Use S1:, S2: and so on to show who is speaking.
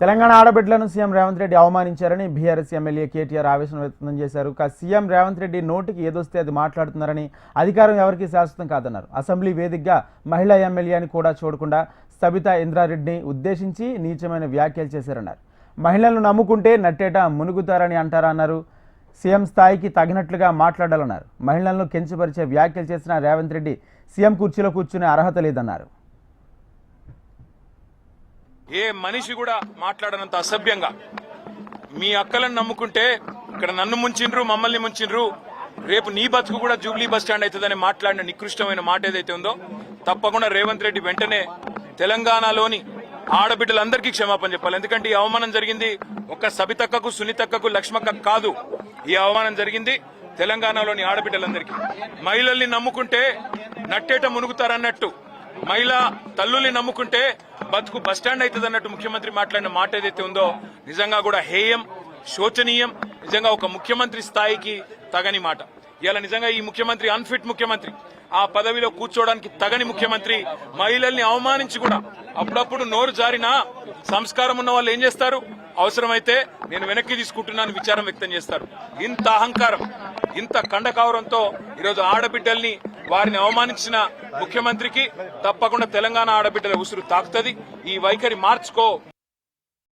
S1: తెలంగాణ ఆడబిడ్డలను సీఎం రేవంత్ రెడ్డి అవమానించారని BRS MLA KTR ఆవేశం వ్యక్తం చేశారు. కా సీఎం రేవంత్ రెడ్డి నోటికి ఏదొస్తే అది మాట్లాడుతున్నారని అధికారం ఎవరికీ శాశ్వతం కాదన్నారు. అసెంబ్లీ వేదికగా మహిళా ఎమ్మెల్యే అని కూడా చూడకుండా సబితా ఇంద్రారెడ్డిని ఉద్దేశించి నీచమైన వ్యాఖ్యలు చేశారన్నారు. మహిళలను నమ్ముకుంటే నట్టేట మునుగుతారని అంటారా అన్నారు. సీఎం స్థాయికి తగినట్లుగా మాట్లాడాలన్నారు. మహిళలను కించపరిచే వ్యాఖ్యలు చేసిన రేవంత్ రెడ్డి సీఎం కుర్చీలో కూర్చునే అర్హత లేదన్నారు.
S2: ఏ మనిషి కూడా మాట్లాడనంత అసభ్యంగా. మీ అక్కలను నమ్ముకుంటే ఇక్కడ నన్ను ముంచిండ్రు మమ్మల్ని ముంచిండ్రు రేపు నీ బతుకు కూడా జూబ్లీ బస్ స్టాండ్ అవుతుందని మాట్లాడిన నికృష్టమైన మాట ఏదైతే ఉందో తప్పకుండా రేవంత్ రెడ్డి వెంటనే తెలంగాణలోని ఆడబిడ్డలందరికీ క్షమాపణ చెప్పాలి. ఎందుకంటే ఈ అవమానం జరిగింది ఒక్క సబితక్కకు సునీతక్కకు లక్ష్మక్క కాదు. ఈ అవమానం జరిగింది తెలంగాణలోని ఆడబిడ్డలందరికీ. మహిళల్ని నమ్ముకుంటే నట్టేట మునుగుతారన్నట్టు. మహిళ తల్లుల్ని నమ్ముకుంటే బతుకు బస్టాండ్ అవుతుంది అన్నట్టు ముఖ్యమంత్రి మాట్లాడిన మాట ఏదైతే ఉందో నిజంగా కూడా హేయం శోచనీయం నిజంగా ఒక ముఖ్యమంత్రి స్థాయికి తగని మాట. ఇలా నిజంగా ఈ ముఖ్యమంత్రి అన్ఫిట్ ముఖ్యమంత్రి ఆ పదవిలో కూర్చోవడానికి తగని ముఖ్యమంత్రి మహిళల్ని అవమానించి కూడా అప్పుడప్పుడు నోరు జారినా సంస్కారం ఉన్న వాళ్ళు ఏం చేస్తారు? అవసరమైతే నేను వెనక్కి తీసుకుంటున్నాను విచారం వ్యక్తం చేస్తారు. ఇంత అహంకారం ఇంత కండకావరంతో ఈరోజు ఆడబిడ్డల్ని వారిని అవమానించిన ముఖ్యమంత్రికి తప్పకుండా తెలంగాణ ఆడబిడ్డల ఉసురు తాకుతుంది. ఈ వైఖరి మార్చుకో.